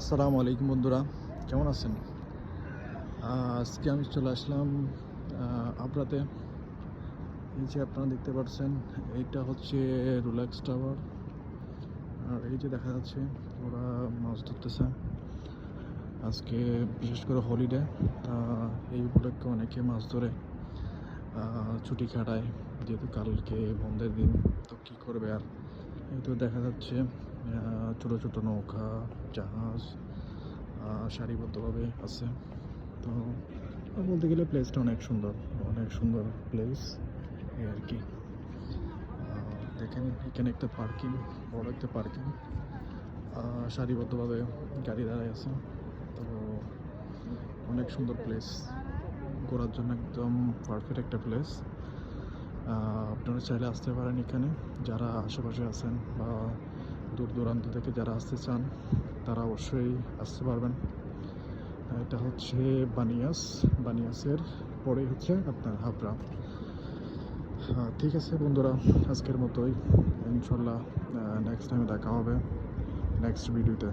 আসসালামু আলাইকুম বন্ধুরা, কেমন আছেন? আজকে আমি চলে আসলাম আবরাতে। এই যে আপনারা দেখতে পাচ্ছেন এইটা হচ্ছে রুলাক্স টাওয়ার আর এই যে দেখা যাচ্ছে, ওরা মাছ ধরতেছে। আজকে বিশেষ করে হলিডে তা এই উপলক্ষে অনেকে মাছ ধরে ছুটি কাটায়, যেহেতু কালকে বন্ধের দিন, তো কী করবে আর? এই তো দেখা যাচ্ছে ছোট ছোট নৌকা, জাহাজ সারিবদ্ধভাবে আছে। তো বলতে গেলে প্লেসটা অনেক সুন্দর অনেক সুন্দর প্লেস এই আর কি। দেখেন, এখানে একটা পার্কিং বড় একটা পার্কিং সারিবদ্ধভাবে গাড়ি দাঁড়ায় আছে। তো, অনেক সুন্দর প্লেস ঘোরার জন্য একদম পারফেক্ট একটা প্লেস আপনারা চাইলে আসতে পারেন এখানে। যারা আশেপাশে আছেন বা দূর দূরান্ত থেকে যারা আসতে চান, তারা অবশ্যই আসতে পারবেন। এটা হচ্ছে বানিয়াস। বানিয়াসের পরে হচ্ছে আপনার হাবড়া। ঠিক আছে বন্ধুরা, আজকের মতোই। ইনশাল্লাহ নেক্সট টাইমে দেখা হবে। নেক্সট ভিডিওতে